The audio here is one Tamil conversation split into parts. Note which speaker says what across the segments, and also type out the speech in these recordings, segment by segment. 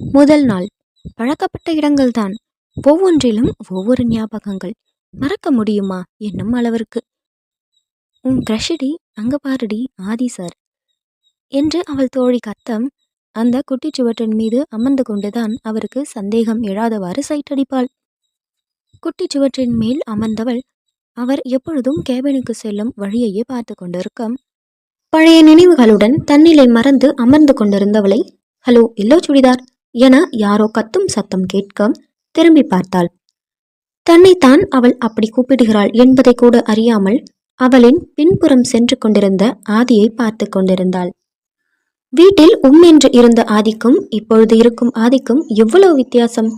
Speaker 1: முதல் நாள். பழக்கப்பட்ட இடங்கள்தான். ஒவ்வொன்றிலும் ஒவ்வொரு ஞாபகங்கள். மறக்க முடியுமா? என்னும் அளவிற்கு. உன் கிரஷடி அங்க பாருடி ஆதி சார் என்று அவள் தோழி கத்தம் அந்த குட்டிச்சுவற்றின் மீது அமர்ந்து கொண்டுதான் அவருக்கு சந்தேகம் எழாதவாறு சைட்டடிப்பாள் குட்டிச்சுவற்றின் மேல் அமர்ந்தவள் அவர் எப்பொழுதும் கேபினுக்கு செல்லும் வழியையே பார்த்து கொண்டிருக்க பழைய நினைவுகளுடன் தன்னிலை மறந்து அமர்ந்து கொண்டிருந்தவளை ஹலோ எல்லோ சுடிதார். என யாரோ கத்தும் சத்தம் கேட்க திரும்பி பார்த்தாள். தன்னைத்தான் அவள் அப்படி கூப்பிடுகிறாள் என்பதை கூட அறியாமல் அவளின் பின்புறம் சென்று கொண்டிருந்த ஆதியை பார்த்து கொண்டிருந்தாள். வீட்டில் உம் என்று இருந்த ஆதிக்கும் இப்பொழுது இருக்கும் ஆதிக்கும் எவ்வளவு வித்தியாசம்?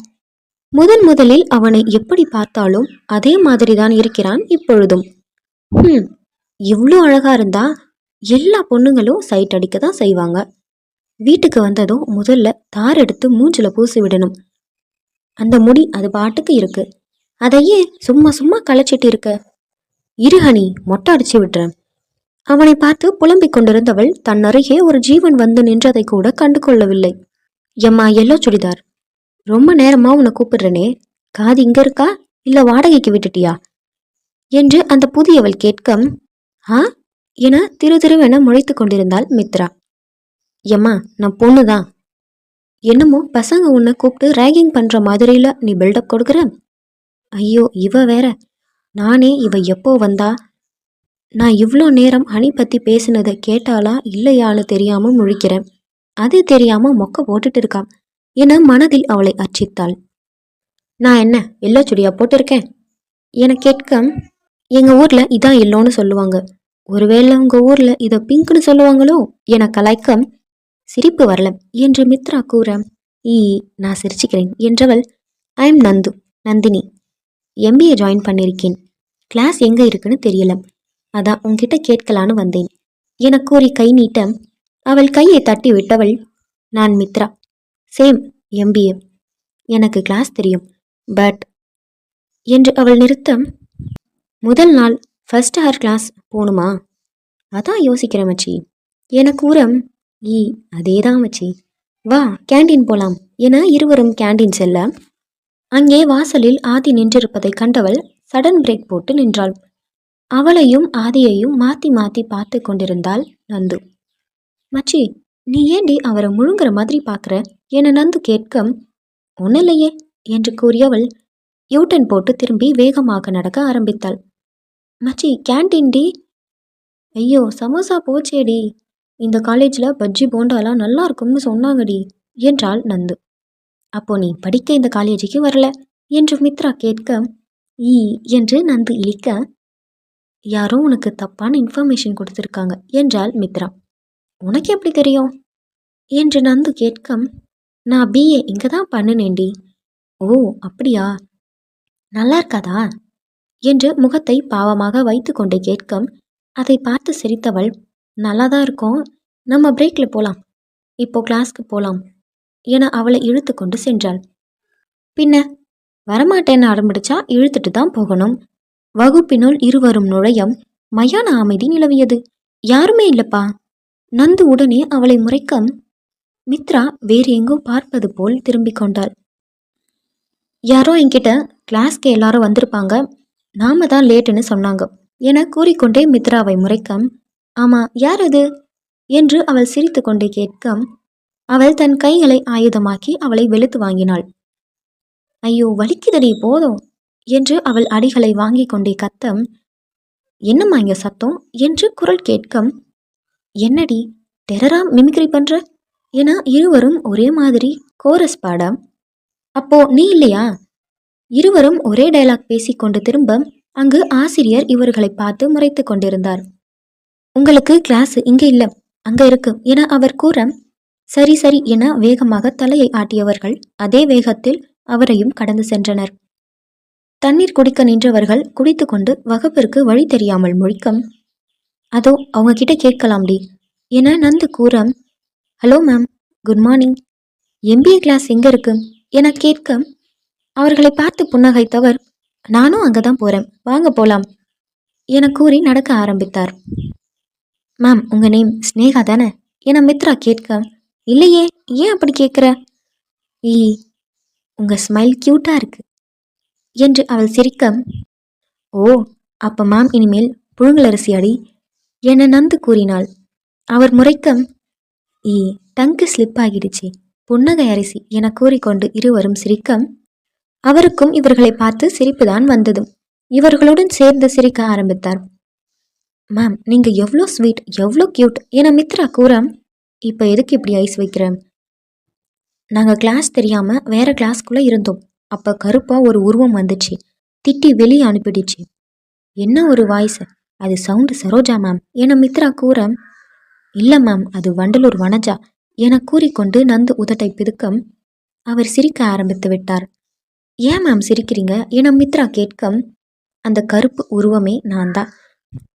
Speaker 1: முதன் முதலில் அவனை எப்படி பார்த்தாலும் அதே மாதிரிதான் இருக்கிறான் இப்பொழுதும். ஹம் இவ்வளோ அழகா இருந்தா எல்லா பொண்ணுங்களும் சைட் அடிக்க தான் செய்வாங்க. வீட்டுக்கு வந்ததும் முதல்ல தார் எடுத்து மூஞ்சில பூசி விடணும். அந்த முடி அது பாட்டுக்கு இருக்கு. அதையே சும்மா சும்மா களைச்சிட்டு இருக்க. இருஹனி மொட்டை அடிச்சு விட்டுறேன். அவனை பார்த்து புலம்பிக் கொண்டிருந்தவள் தன் அருகே ஒரு ஜீவன் வந்து நின்றதை கூட கண்டு கொள்ளவில்லை. எம்மா எல்லோ சுடிதார். ரொம்ப நேரமா உன்னை கூப்பிடுறனே. காது இங்க இருக்கா? இல்ல வாடகைக்கு விட்டுட்டியா? என்று அந்த புதியவள் கேட்க ஆ? என திரு திருவென முளைத்து கொண்டிருந்தாள் மித்ரா. எம்மா நான் பொண்ணுதான். என்னமோ பசங்க உன்னை கூப்பிட்டு ரேகிங் பண்ணுற மாதிரியில் நீ பில்டப் கொடுக்குற? ஐயோ இவ வேற. நானே இவ எப்போ வந்தா? நான் இவ்வளோ நேரம் அணி பற்றி பேசினதை கேட்டாளா இல்லையான்னு தெரியாமல் முழிக்கிறேன். அது தெரியாமல் மொக்க போட்டுட்டு இருக்கான். என மனதில் அவளை அர்ச்சித்தாள். நான் என்ன எல்லோ சுடியா போட்டிருக்கேன்? என கேட்க எங்கள் ஊரில் இதான் எல்லோன்னு சொல்லுவாங்க. ஒருவேளை உங்கள் ஊரில் இதை பிங்க்னு சொல்லுவாங்களோ? என கலாய்க்கம் சிரிப்பு வரல என்று மித்ரா கூற ஈ நான் சிரிச்சுக்கிறேன் என்றவள் I am Nandu Nandini MBA join பண்ணியிருக்கேன் கிளாஸ் எங்கே இருக்குன்னு தெரியல. அதான் உங்ககிட்ட கேட்கலான்னு வந்தேன் என கூறி கை நீட்ட அவள் கையை தட்டி விட்டவள் நான் மித்ரா சேம் எம்பிஏ எனக்கு கிளாஸ் தெரியும் பட் என்று அவள் நிறுத்தம் முதல் நாள் ஃபர்ஸ்ட் ஹவர் கிளாஸ் போகணுமா அதான் யோசிக்கிறேன் மச்சி எனக்கு உரம் ஈ அதே தான் மச்சி. வா கேண்டீன் போலாம். என இருவரும் கேண்டீன் செல்ல. அங்கே வாசலில் ஆதி நின்றிருப்பதை கண்டவள் சடன் பிரேக் போட்டு நின்றாள். அவளையும் ஆதியையும் மாத்தி மாத்தி பார்த்து கொண்டிருந்தாள் நந்து. மச்சி நீ ஏண்டி அவரை முழுங்குற மாதிரி பார்க்குற? என நந்து கேட்க ஒன்றும் இல்லையே என்று கூறியவள் யூட்டன் போட்டு திரும்பி வேகமாக நடக்க ஆரம்பித்தாள். மச்சி கேண்டீன் டி? ஐயோ சமோசா போச்சேடி. இந்த காலேஜில் பஜ்ஜி போண்டாலாம் நல்லா இருக்கும்னு சொன்னாங்கடி என்றாள் நந்து. அப்போ நீ படிக்க இந்த காலேஜுக்கு வரல என்று மித்ரா கேட்க ஈ என்று நந்து இழிக்க யாரோ உனக்கு தப்பான இன்ஃபர்மேஷன் கொடுத்துருக்காங்க என்றாள் மித்ரா. உனக்கு எப்படி தெரியும்? என்று நந்து கேட்க நான் பிஏ இங்கே தான் பண்ணினேன்டி. ஓ அப்படியா? நல்லா இருக்காதா என்று முகத்தை பாவமாக வைத்து கொண்டு கேட்க அதை பார்த்து சிரித்தவள் நல்லா தான் இருக்கும். நம்ம பிரேக்கில் போகலாம் இப்போ கிளாஸ்க்கு போகலாம் என அவளை இழுத்து கொண்டு சென்றாள். பின்ன வரமாட்டேன்னு ஆரம்பிச்சா இழுத்துட்டு தான் போகணும். வகுப்பினுள் இருவரும் நுழையம் மயான அமைதி நிலவியது. யாருமே இல்லப்பா. நந்து உடனே அவளை முறைக்க மித்ரா வேறு எங்கோ பார்ப்பது போல் திரும்பிக் கொண்டாள். யாரோ என்கிட்ட கிளாஸ்க்கு எல்லாரும் வந்திருப்பாங்க. நாம தான் லேட்டுன்னு சொன்னாங்க. என கூறிக்கொண்டே மித்ராவை முறைக்க ஆமா யார் அது? என்று அவள் சிரித்துக்கொண்டே கேட்க அவள் தன் கைகளை ஆயுதமாக்கி அவளை வெளுத்து வாங்கினாள். ஐயோ வலிக்குதடி போதும் என்று அவள் அடிகளை வாங்கிக் கொண்டே கத்தம். என்னம்மா இங்க சத்தம்? என்று குரல் கேட்க என்னடி டெரரா மிமிக்ரி பண்ற? என இருவரும் ஒரே மாதிரி கோரஸ் பாட அப்போ நீ இல்லையா? இருவரும் ஒரே டயலாக் பேசிக்கொண்டு திரும்ப அங்கு ஆசிரியர் இவர்களை பார்த்து முறைத்து கொண்டிருந்தார். உங்களுக்கு கிளாஸ் இங்க இல்ல அங்க இருக்கு என அவர் கூற சரி சரி என வேகமாக தலையை ஆட்டியவர்கள் அதே வேகத்தில் அவரையும் கடந்து சென்றனர். தண்ணீர் குடிக்க நின்றவர்கள் குடித்துக்கொண்டு வகுப்பிற்கு வழி தெரியாமல் முழிக்கம் அதோ அவங்க கிட்ட கேட்கலாம்டி என நந்து கூற hello ma'am good morning MBA class எங்க இருக்கு? என கேட்க அவர்களை பார்த்து புன்னகைத்தவர் நானும் அங்கதான் போறேன் வாங்க போலாம் என கூறி நடக்க ஆரம்பித்தார். மேம் உங்கள் நேம் ஸ்னேகா தானே? என மித்ரா கேட்க. இல்லையே ஏன் அப்படி கேட்குற? ஈ உங்கள் ஸ்மைல் க்யூட்டாக இருக்கு. என்று அவள் சிரிக்க. ஓ அப்போ மேம் இனிமேல் புழுங்கலரிசி அடி என நந்து கூறினாள். அவர் முறைக்க ஈ டங்கு ஸ்லிப் ஆகிடுச்சு. புன்னகை அரிசி என கூறிக்கொண்டு இருவரும் சிரிக்க. அவருக்கும் இவர்களை பார்த்து சிரிப்புதான் வந்தது. இவர்களுடன் சேர்ந்து சிரிக்க ஆரம்பித்தார். மேம் நீங்கள் எவ்வளோ ஸ்வீட் எவ்வளோ க்யூட் என மித்ரா கூற இப்போ எதுக்கு இப்படி ஐஸ் வைக்கிறேன் நாங்கள் கிளாஸ் தெரியாமல் வேறு கிளாஸ்க்குள்ளே இருந்தோம். அப்போ கருப்பாக ஒரு உருவம் வந்துச்சு. திட்டி வெளியே அனுப்பிடுச்சு. என்ன ஒரு வாய்ஸ் அது சவுண்டு சரோஜா மேம் என மித்ரா கூற இல்லை மேம் அது வண்டலூர் வனஜா. என கூறிக்கொண்டு நந்து உதட்டை பிதுக்கம் அவர் சிரிக்க ஆரம்பித்து விட்டார். ஏன் மேம் சிரிக்கிறீங்க? என மித்ரா கேட்க அந்த கருப்பு உருவமே நான் தான்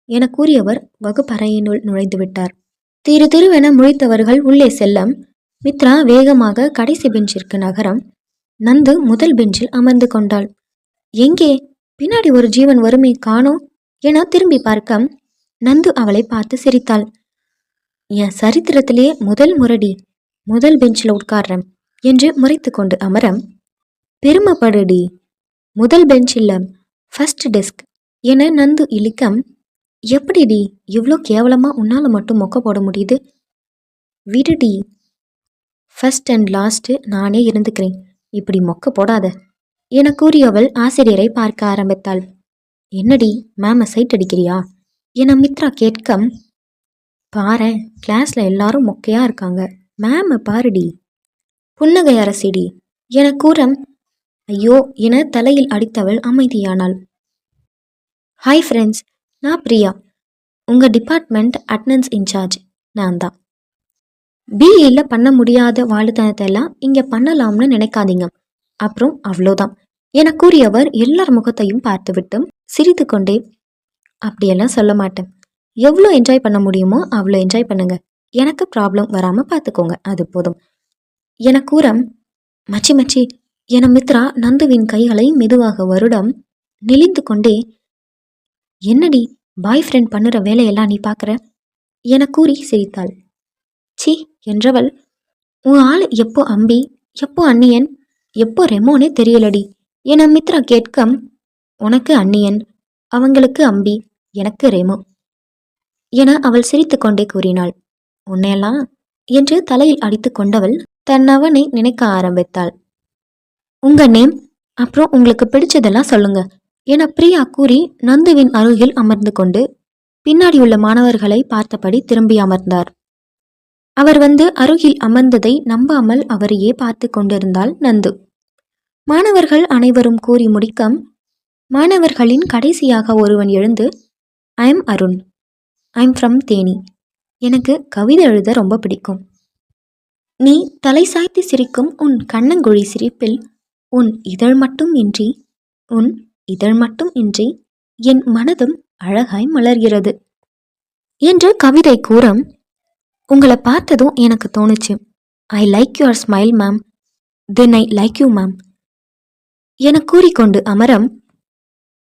Speaker 1: என கூறியவர் வகுப்பறையினுள் நுழைந்து விட்டார் திரு திருவென முழித்தவர்கள் உள்ளே செல்ல மித்ரா வேகமாக கடைசி பெஞ்சிற்கு நகரம். நந்து முதல் பெஞ்சில் அமர்ந்து கொண்டாள். எங்கே? பின்னாடி ஒரு ஜீவன் வருமே காணோம் என திரும்பி பார்க்க நந்து அவளை பார்த்து சிரித்தாள். என் சரித்திரத்திலேயே முதல் முரடி முதல் பெஞ்சில் உட்கார்றேன் என்று முறைத்து கொண்டு அமரம். பெருமைப்படுடி முதல் பெஞ்ச் இல்ல ஃபர்ஸ்ட் டெஸ்க் என நந்து இழிக்கம் எப்படிடி இவ்வளோ கேவலமாக உன்னால் மட்டும் மொக்க போட முடியுது? விடுடி. ஃபர்ஸ்ட் அண்ட் லாஸ்ட்டு நானே இருந்துக்கிறேன். இப்படி மொக்க போடாத. என கூறியவள் ஆசிரியரை பார்க்க ஆரம்பித்தாள். என்னடி மேம சைட் அடிக்கிறியா? என மித்ரா கேட்க பாரு கிளாஸ்ல எல்லாரும் மொக்கையா இருக்காங்க. மேம பாருடி. புன்னகை அரசிடி. என கூற ஐயோ என தலையில் அடித்தவள் அமைதியானாள். ஹாய் ஃப்ரெண்ட்ஸ் நான் பிரியா. உங்கள் டிபார்ட்மெண்ட் அட்னன்ஸ் இன்சார்ஜ். நான் தான். பிஇயில் பண்ண முடியாத வாழுத்தனத்தை எல்லாம் இங்கே பண்ணலாம்னு நினைக்காதீங்க. அப்புறம் அவ்வளோதான். என கூறியவர் எல்லார் முகத்தையும் பார்த்துவிட்டு சிரித்து கொண்டே அப்படியெல்லாம் சொல்ல மாட்டேன். எவ்வளோ என்ஜாய் பண்ண முடியுமோ அவ்வளோ என்ஜாய் பண்ணுங்க. எனக்கு ப்ராப்ளம் வராமல் பார்த்துக்கோங்க. அது போதும். என கூற மச்சி மச்சி. என மித்ரா நந்துவின் கைகளை மெதுவாக வருடம் நெளிந்து கொண்டே என்னடி பாய் ஃப்ரெண்ட் பண்ணுற வேலையெல்லாம் நீ பார்க்குற? என கூறி சிரித்தாள். சி என்றவள் உன் ஆள் எப்போ அம்பி? எப்போ அன்னியன் எப்போ ரெமோனே தெரியலடி? என மித்ரா கேட்க உனக்கு அன்னியன் அவங்களுக்கு அம்பி எனக்கு ரெமோ. என அவள் சிரித்துக்கொண்டே கூறினாள். உன்னையெல்லாம்? என்று தலையில் அடித்து கொண்டவள் தன் அவனை நினைக்க ஆரம்பித்தாள். உங்க நேம்? அப்புறம் உங்களுக்கு பிடிச்சதெல்லாம் சொல்லுங்க. என பிரியா கூறி நந்துவின் அருகில் அமர்ந்து கொண்டு பின்னாடி உள்ள மாணவர்களை பார்த்தபடி திரும்பி அமர்ந்தார். அவர் வந்து அருகில் அமர்ந்ததை நம்பாமல் அவரையே பார்த்து கொண்டிருந்தாள் நந்து. மாணவர்கள் அனைவரும் கூறி முடிக்க மாணவர்களின் கடைசியாக ஒருவன் எழுந்து I'm Arun I'm from Theni எனக்கு கவிதை எழுத ரொம்ப பிடிக்கும். நீ தலை சாய்த்து சிரிக்கும் உன் கண்ணங்குழி சிரிப்பில் உன் இதழ் மட்டும் இன்றி உன் இதழ் மட்டும் இன்றி என் மனதும் அழகாய் மலர்கிறது. என்று கவிதை கூறம் உங்களை பார்த்ததும் எனக்கு தோணுச்சு. I like your smile ma'am then I like you ma'am என கூறிக்கொண்டு அமரம்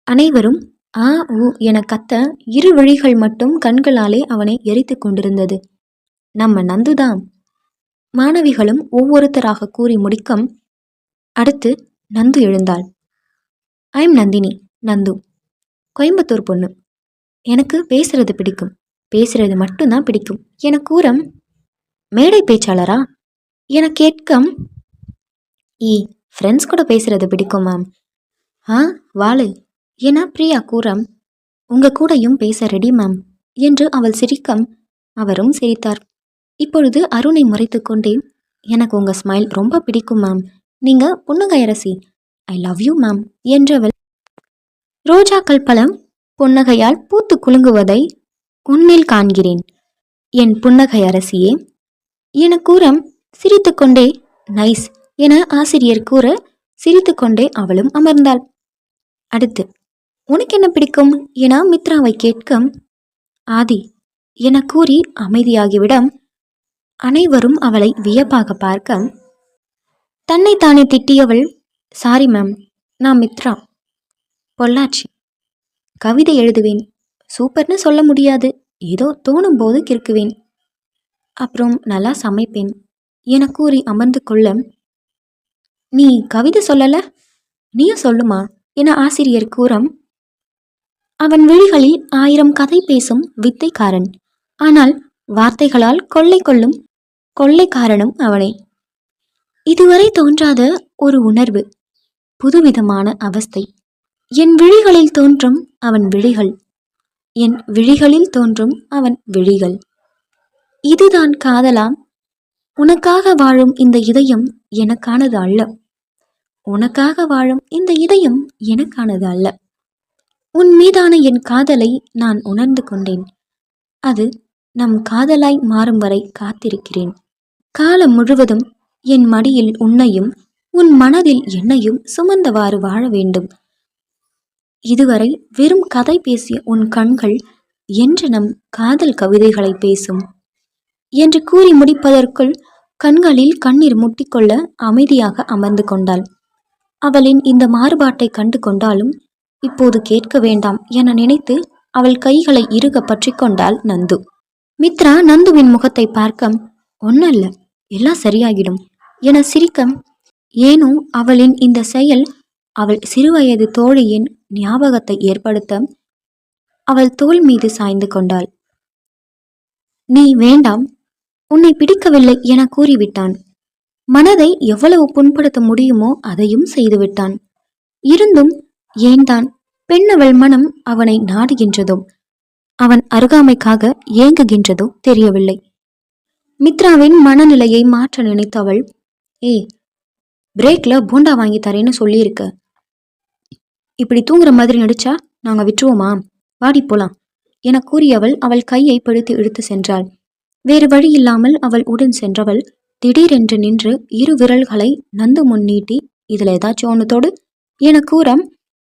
Speaker 1: அனைவரும் ஆ ஊ என கத்த இரு விழிகள் மட்டும் கண்களாலே அவனை எரித்து கொண்டிருந்தது. நம்ம நந்துதான் மாணவிகளும் ஒவ்வொருத்தராக கூறி முடிக்கம் அடுத்து நந்து எழுந்தாள். ஐம் நந்தினி நந்து. கோயம்புத்தூர் பொண்ணு. எனக்கு பேசுறது பிடிக்கும். பேசுறது மட்டும்தான் பிடிக்கும். என கூறம் மேடை பேச்சாளரா? என கேட்கம் ஈ ஃப்ரெண்ட்ஸ் கூட பேசுறது பிடிக்கும் மேம் ஆ வாளு என பிரியா கூறம் உங்க கூடயும் பேச ரெடி மேம் என்று அவள் சிரிக்கம். அவரும் சிரித்தார். இப்பொழுது அருணை முறைத்து கொண்டே எனக்கு உங்க ஸ்மைல் ரொம்ப பிடிக்கும் மேம் நீங்க புன்னகையரசி ஐ லவ் யூ மேம் என்றவள். ரோஜாக்கள் பழம் புன்னகையால் பூத்து குலுங்குவதை உன்னில் காண்கிறேன் என் புன்னகை அரசியே. என கூற சிரித்துக்கொண்டே நைஸ் என ஆசிரியர் கூற சிரித்துக்கொண்டே அவளும் அமர்ந்தாள். அடுத்து உனக்கு என்ன பிடிக்கும்? என மித்ராவை கேட்க ஆதி என கூறி அமைதியாகிவிடம். அனைவரும் அவளை வியப்பாக பார்க்க தன்னைத்தானே திட்டியவள் சாரி மேம் நான் மித்ரா. பொள்ளாச்சி. கவிதை எழுதுவேன். சூப்பர்னு சொல்ல முடியாது. ஏதோ தோணும் போது கிறுக்குவேன். அப்புறம் நல்லா சமைப்பேன். என கூறி அமர்ந்து கொள்ள. நீ கவிதை சொல்லல? நீயும் சொல்லுமா? என ஆசிரியர் கூறம். அவன் விழிகளில் ஆயிரம் கதை பேசும் வித்தைக்காரன். ஆனால் வார்த்தைகளால் கொள்ளை கொள்ளும் கொள்ளைக்காரனும் அவனே. இதுவரை தோன்றாத ஒரு உணர்வு. புதுவிதமான அவஸ்தை. என் விழிகளில் தோன்றும் அவன் விழிகள். என் விழிகளில் தோன்றும் அவன் விழிகள். இதுதான் காதலாம். உனக்காக வாழும் இந்த இதயம் எனக்கானது அல்ல. உனக்காக வாழும் இந்த இதயம் எனக்கானது அல்ல. உன் மீதான என் காதலை நான் உணர்ந்து கொண்டேன். அது நம் காதலாய் மாறும் வரை காத்திருக்கிறேன். காலம் முழுவதும் என் மடியில் உன்னையும் உன் மனதில் என்னையும் சுமந்தவாறு வாழ வேண்டும். இதுவரை வெறும் கதை பேசிய உன் கண்கள் என்று நம் காதல் கவிதைகளை பேசும். என்று கூறி முடிப்பதற்குள் கண்களில் கண்ணீர் முட்டிக்கொள்ள அமைதியாக அமர்ந்து கொண்டாள். அவளின் இந்த மாறுபாட்டை கண்டு கொண்டாலும் இப்போது கேட்க வேண்டாம் என நினைத்து அவள் கைகளை இறுக பற்றி கொண்டாள் நந்து. மித்ரா நந்துவின் முகத்தை பார்க்க ஒன்னல்ல எல்லாம் சரியாகிடும் என சிரிக்க ஏனோ அவளின் இந்த செயல் அவள் சிறுவயது தோழியின் ஞாபகத்தை ஏற்படுத்த அவள் தோள் மீது சாய்ந்து கொண்டாள். நீ வேண்டாம் உன்னை பிடிக்கவில்லை என கூறிவிட்டான். மனதை எவ்வளவு புண்படுத்த முடியுமோ அதையும் செய்துவிட்டான். இருந்தும் ஏன்தான் பெண்ணவள் மனம் அவனை நாடுகின்றதோ அவன் அருகாமைக்காக ஏங்குகின்றதோ தெரியவில்லை. மித்ராவின் மனநிலையை மாற்ற நினைத்தவள் ஏய் பிரேக்ல போண்டா வாங்கி தரேன்னு சொல்லியிருக்க. இப்படி தூங்குற மாதிரி நடிச்சா நாங்க விட்டுருவோமா? வாடி போலாம். என கூறியவள் அவள் கையை பிடித்து இழுத்து சென்றாள். வேறு வழி இல்லாமல் அவள் உடன் சென்றவள் திடீரென்று நின்று இரு விரல்களை நந்து முன் நீட்டி இதுல ஏதாச்சும் ஒன்று தொடு என கூற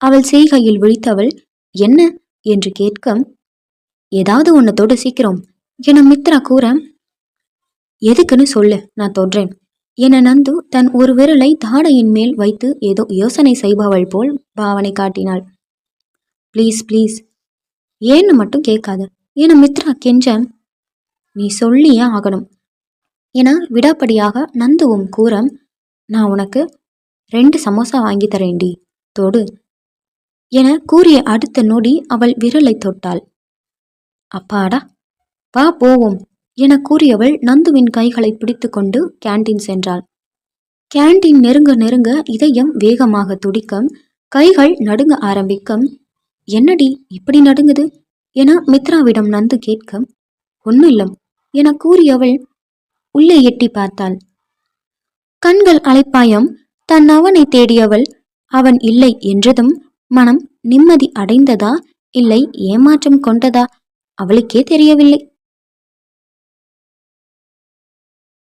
Speaker 1: அவள் செய்கையில் விழித்தவள் என்ன என்று கேட்க ஏதாவது ஒன்று தொடு சீக்கிரம் என மித்ரா கூற எதுக்குன்னு சொல்லு நான் தொடுறேன். என நந்து தன் ஒரு விரலை தாடையின் மேல் வைத்து ஏதோ யோசனை செய்பவள் போல் பாவனை காட்டினாள். ப்ளீஸ் ப்ளீஸ் ஏன்னு மட்டும் கேட்காத. என மித்ரா கெஞ்ச நீ சொல்லியே ஆகணும். என விடாப்படியாக நந்துவும் கூற நான் உனக்கு ரெண்டு சமோசா வாங்கி தரேன்டி தொடு என கூறிய அடுத்த நொடி அவள் விரலை தொட்டாள். அப்பாடா வா போவோம். என கூறியவள் நந்துவின் கைகளை பிடித்துக்கொண்டு கேண்டீன் சென்றாள். கேண்டீன் நெருங்க நெருங்க இதயம் வேகமாக துடிக்கும். கைகள் நடுங்க ஆரம்பிக்கும். என்னடி இப்படி நடுங்குது? என மித்ராவிடம் நந்து கேட்க ஒன்னில்லம் என கூறியவள் உள்ளே எட்டி பார்த்தாள். கண்கள் அலைப்பாயம் தன் அவனை தேடியவள் அவன் இல்லை என்றதும் மனம் நிம்மதி அடைந்ததா? இல்லை ஏமாற்றம் கொண்டதா? அவளுக்கே தெரியவில்லை.